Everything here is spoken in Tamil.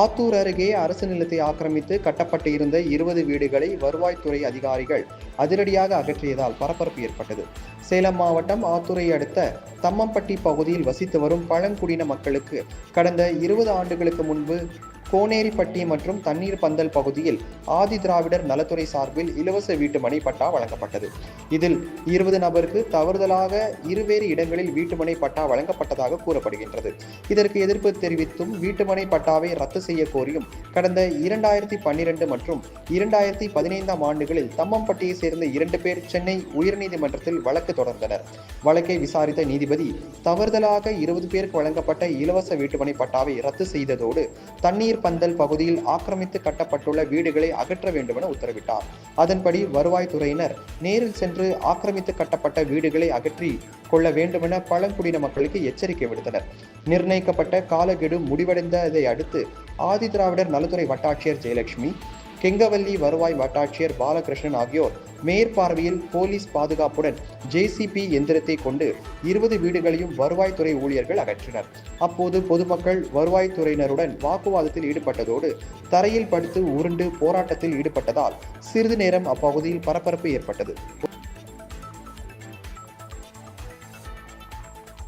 ஆத்தூர் அருகே அரசு நிலத்தை ஆக்கிரமித்து கட்டப்பட்டு இருந்த இருபது வீடுகளை வருவாய்த்துறை அதிகாரிகள் அதிரடியாக அகற்றியதால் பரபரப்பு ஏற்பட்டது. சேலம் மாவட்டம் ஆத்தூரை அடுத்த தம்மம்பட்டி பகுதியில் வசித்து வரும் பழங்குடியின மக்களுக்கு கடந்த இருபது ஆண்டுகளுக்கு முன்பு கோனேரிப்பட்டி மற்றும் தண்ணீர் பந்தல் பகுதியில் ஆதி திராவிடர் நலத்துறை சார்பில் இலவச வீட்டுமனை பட்டா வழங்கப்பட்டது. இதில் இருபது நபருக்கு தவறுதலாக இருவேறு இடங்களில் வீட்டுமனை பட்டா வழங்கப்பட்டதாக கூறப்படுகின்றது. இதற்கு எதிர்ப்பு தெரிவித்தும் வீட்டுமனை பட்டாவை ரத்து செய்ய கோரியும் கடந்த இரண்டாயிரத்தி பன்னிரண்டு மற்றும் இரண்டாயிரத்தி பதினைந்தாம் ஆண்டுகளில் தம்மம்பட்டியை சேர்ந்த இரண்டு பேர் சென்னை உயர்நீதிமன்றத்தில் வழக்கு தொடர்ந்தனர். வழக்கை விசாரித்த நீதிபதி தவறுதலாக இருபது பேருக்கு வழங்கப்பட்ட இலவச வீட்டுமனை பட்டாவை ரத்து செய்ததோடு தண்ணீர் பந்தல் பகுதியில் ஆக்கிரமித்து கட்டப்பட்டுள்ள வீடுகளை அகற்ற வேண்டுமென உத்தரவிட்டார். அதன்படி வருவாய்த்துறையினர் நேரில் சென்று ஆக்கிரமித்து கட்டப்பட்ட வீடுகளை அகற்றி கொள்ள வேண்டுமென பழங்குடியின மக்களுக்கு எச்சரிக்கை விடுத்தனர். நிர்ணயிக்கப்பட்ட காலக்கெடு முடிவடைந்ததை அடுத்து ஆதி திராவிடர் நலத்துறை வட்டாட்சியர் ஜெயலட்சுமி கெங்கவல்லி வருவாய் வட்டாட்சியர் பாலகிருஷ்ணன் ஆகியோர் மேற்பார்வையில் போலீஸ் பாதுகாப்புடன் ஜேசிபி எந்திரத்தை கொண்டு இருபது வீடுகளையும் வருவாய்த்துறை ஊழியர்கள் அகற்றினர். அப்போது பொதுமக்கள் வருவாய்த்துறையினருடன் வாக்குவாதத்தில் ஈடுபட்டதோடு தரையில் படுத்து உருண்டு போராட்டத்தில் ஈடுபட்டதால் சிறிது நேரம் அப்பகுதியில் பரபரப்பு ஏற்பட்டது.